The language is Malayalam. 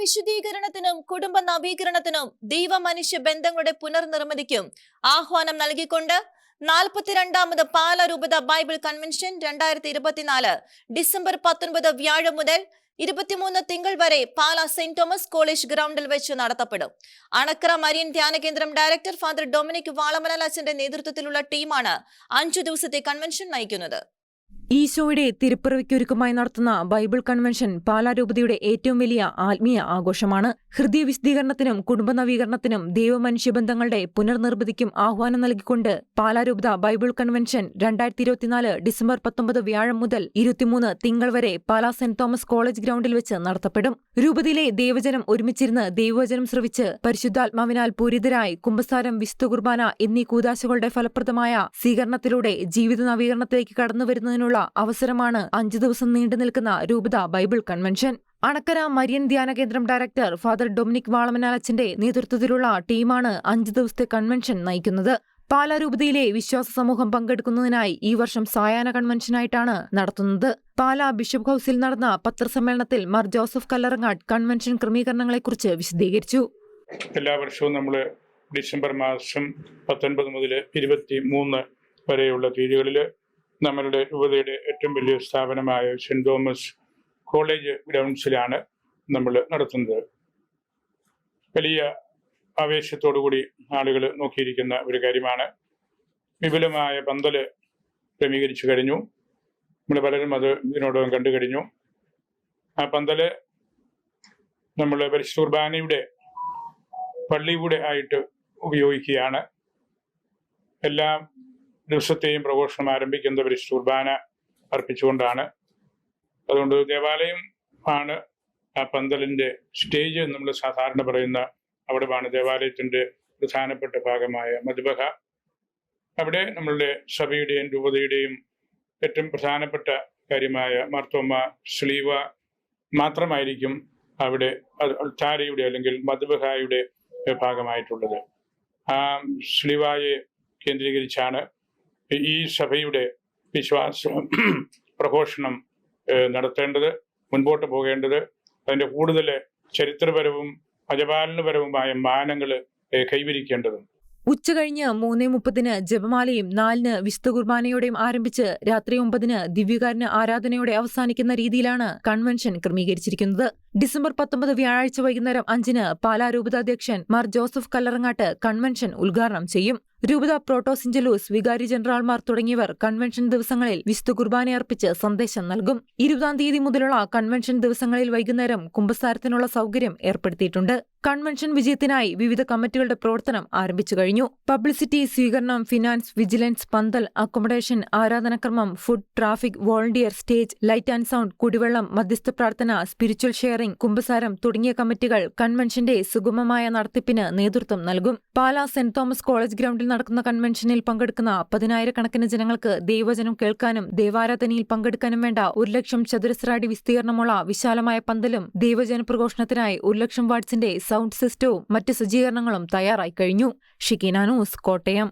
വിശുദ്ധീകരണത്തിനും കുടുംബ നവീകരണത്തിനും ദൈവ മനുഷ്യ ബന്ധങ്ങളുടെ പുനർനിർമ്മിതിക്കും ആഹ്വാനം നൽകിക്കൊണ്ട് നാൽപ്പത്തിരണ്ടാമത് പാല രൂപത ബൈബിൾ കൺവെൻഷൻ രണ്ടായിരത്തി ഇരുപത്തിനാല് ഡിസംബർ പത്തൊൻപത് വ്യാഴം മുതൽ ഇരുപത്തിമൂന്ന് തിങ്കൾ വരെ പാല സെന്റ് തോമസ് കോളേജ് ഗ്രൗണ്ടിൽ വെച്ച് നടത്തപ്പെടും. അണക്കര മരിയൻ ധ്യാന കേന്ദ്രം ഡയറക്ടർ ഫാദർ ഡൊമിനിക് വാളമല അച്ഛന്റെ നേതൃത്വത്തിലുള്ള ടീമാണ് അഞ്ചു ദിവസത്തെ കൺവെൻഷൻ നയിക്കുന്നത്. ഈശോയുടെ തിരുപ്പിറവിക്കൊരുക്കമായി നടത്തുന്ന ബൈബിൾ കൺവെൻഷൻ പാലാരൂപതയുടെ ഏറ്റവും വലിയ ആത്മീയ ആഘോഷമാണ്. ഹൃദയ വിശദീകരണത്തിനും കുടുംബ നവീകരണത്തിനും ദൈവമനുഷ്യബന്ധങ്ങളുടെ പുനർനിർമ്മിതിക്കും ആഹ്വാനം നൽകിക്കൊണ്ട് പാലാരൂപത ബൈബിൾ കൺവെൻഷൻ രണ്ടായിരത്തി ഇരുപത്തിനാല് ഡിസംബർ പത്തൊമ്പത് വ്യാഴം മുതൽ ഇരുപത്തിമൂന്ന് തിങ്കൾ വരെ പാലാ സെന്റ് തോമസ് കോളേജ് ഗ്രൗണ്ടിൽ വെച്ച് നടത്തപ്പെടും. രൂപതയിലെ ദൈവജനം ഒരുമിച്ചിരുന്ന് ദൈവവചനം ശ്രവിച്ച് പരിശുദ്ധാത്മാവിനാൽ പൂരിതരായി കുംഭസാരം വിശുദ്ധ കുർബാന എന്നീ കൂതാശകളുടെ ഫലപ്രദമായ സ്വീകരണത്തിലൂടെ ജീവിത നവീകരണത്തിലേക്ക് കടന്നുവരുന്നതിനുള്ള അവസരമാണ് അഞ്ചു ദിവസം നീണ്ടു നിൽക്കുന്ന രൂപത ബൈബിൾ കൺവെൻഷൻ. അണക്കര മരിയൻ ധ്യാന കേന്ദ്രം ഡയറക്ടർ ഫാദർ ഡൊമിനിക് വാളമനാലച്ചന്റെ നേതൃത്വത്തിലുള്ള ടീമാണ് അഞ്ചു ദിവസത്തെ കൺവെൻഷൻ നയിക്കുന്നത്. പാലാരൂപതയിലെ വിശ്വാസ സമൂഹം പങ്കെടുക്കുന്നതിനായി ഈ വർഷം സായാഹ്ന കൺവെൻഷനായിട്ടാണ് നടത്തുന്നത്. പാലാ ബിഷപ്പ് ഹൌസിൽ നടന്ന പത്രസമ്മേളനത്തിൽ മാർ ജോസഫ് കല്ലറങ്ങാട് കൺവെൻഷൻ ക്രമീകരണങ്ങളെക്കുറിച്ച് വിശദീകരിച്ചു. എല്ലാ വർഷവും നമ്മൾ ഡിസംബർ മാസം പത്തൊൻപത് മുതൽ ഇരുപത്തി മൂന്ന് വരെയുള്ള തീയതികളിൽ നമ്മളുടെ രൂപതയുടെ ഏറ്റവും വലിയ സ്ഥാപനമായ സെന്റ് തോമസ് കോളേജ് ഗ്രൗണ്ട്സിലാണ് നമ്മൾ നടത്തുന്നത്. വലിയ ആവേശത്തോടു കൂടി ആളുകൾ നോക്കിയിരിക്കുന്ന ഒരു കാര്യമാണ്. വിപുലമായ പന്തൽ ക്രമീകരിച്ചു കഴിഞ്ഞു. നമ്മൾ പലരും അത് ഇതിനോടകം കണ്ടു കഴിഞ്ഞു. ആ പന്തൽ നമ്മൾ പരിശുദ്ധ കുർബാനയുടെ പള്ളിയുടെ ആയിട്ട് ഉപയോഗിക്കുകയാണ്. എല്ലാ ദിവസത്തെയും പ്രഘോഷണം ആരംഭിക്കുന്നത് പരിശുദ്ധ കുർബാന അർപ്പിച്ചുകൊണ്ടാണ്. അതുകൊണ്ട് ദേവാലയം ആണ് ആ പന്തലിന്റെ സ്റ്റേജ് നമ്മൾ സാധാരണ പറയുന്ന അവിടെയാണ് ദേവാലയത്തിന്റെ പ്രധാനപ്പെട്ട ഭാഗമായ മധുബഹ. അവിടെ നമ്മളുടെ സഭയുടെയും രൂപതയുടെയും ഏറ്റവും പ്രധാനപ്പെട്ട കാര്യമായ മാർത്തോമ സ്ലീവ മാത്രമായിരിക്കും അവിടെ ചാരയുടെ അല്ലെങ്കിൽ മധുബഹായുടെ ഭാഗമായിട്ടുള്ളത്. ആ സ്ലീവായെ കേന്ദ്രീകരിച്ചാണ് ഈ സഭയുടെ വിശ്വാസ പ്രഘോഷണം നടത്തേണ്ടത് മുൻപോട്ട് പോകേണ്ടത് അതിന്റെ കൂടുതൽ ചരിത്രപരവും അജപാലനപരവുമായ മാനങ്ങൾ കൈവരിക്കേണ്ടതും. ഉച്ചകഴിഞ്ഞ് മൂന്നേ മുപ്പതിന് ജപമാലയും നാലിന് വിശുദ്ധ കുർബാനയോടെയും ആരംഭിച്ച് രാത്രി ഒമ്പതിന് ദിവ്യകാരന് ആരാധനയോടെ അവസാനിക്കുന്ന രീതിയിലാണ് കൺവെൻഷൻ ക്രമീകരിച്ചിരിക്കുന്നത്. ഡിസംബർ പത്തൊമ്പത് വ്യാഴാഴ്ച വൈകുന്നേരം അഞ്ചിന് പാലാ രൂപതാധ്യക്ഷൻ മാർ ജോസഫ് കല്ലറങ്ങാട്ട് കൺവെൻഷൻ ഉദ്ഘാടനം ചെയ്യും. രൂപത പ്രോട്ടോസിഞ്ചലൂസ് വികാരി ജനറൽമാർ തുടങ്ങിയവർ കൺവെൻഷൻ ദിവസങ്ങളിൽ വിശുദ്ധ കുർബാന അർപ്പിച്ച് സന്ദേശം നൽകും. ഇരുപതാം തീയതി മുതലുള്ള കൺവെൻഷൻ ദിവസങ്ങളിൽ വൈകുന്നേരം കുമ്പസാരത്തിനുള്ള സൗകര്യം ഏർപ്പെടുത്തിയിട്ടുണ്ട്. കൺവെൻഷൻ വിജയത്തിനായി വിവിധ കമ്മിറ്റികളുടെ പ്രവർത്തനം ആരംഭിച്ചു കഴിഞ്ഞു. പബ്ലിസിറ്റി സ്വീകരണം ഫിനാൻസ് വിജിലൻസ് പന്തൽ accommodation ആരാധനക്രമം food traffic volunteer stage light and sound കുടിവെള്ളം മധ്യസ്ഥ പ്രാർത്ഥന സ്പിരിച്വൽ ഷെയറിംഗ് കുമ്പസാരം തുടങ്ങിയ കമ്മിറ്റികൾ കൺവെൻഷന്റെ സുഗമമായ നടത്തിപ്പിന് നേതൃത്വം നൽകും. പാലാ സെന്റ് തോമസ് കോളേജ് ഗ്രൗണ്ടിൽ നടക്കുന്ന കൺവെൻഷനിൽ പങ്കെടുക്കുന്ന പതിനായിരക്കണക്കിന് ജനങ്ങൾക്ക് ദൈവജനം കേൾക്കാനും ദേവാരാധനയിൽ പങ്കെടുക്കാനും വേണ്ട ഒരു ലക്ഷം ചതുരശ്രാടി വിസ്തീർണമുള്ള വിശാലമായ പന്തലും ദൈവജന പ്രഘോഷണത്തിനായി ഒരു ലക്ഷം വാട്സിന്റെ സൗണ്ട് സിസ്റ്റവും മറ്റ് സജ്ജീകരണങ്ങളും തയ്യാറായി കഴിഞ്ഞു. ഷിക്കീന കോട്ടയം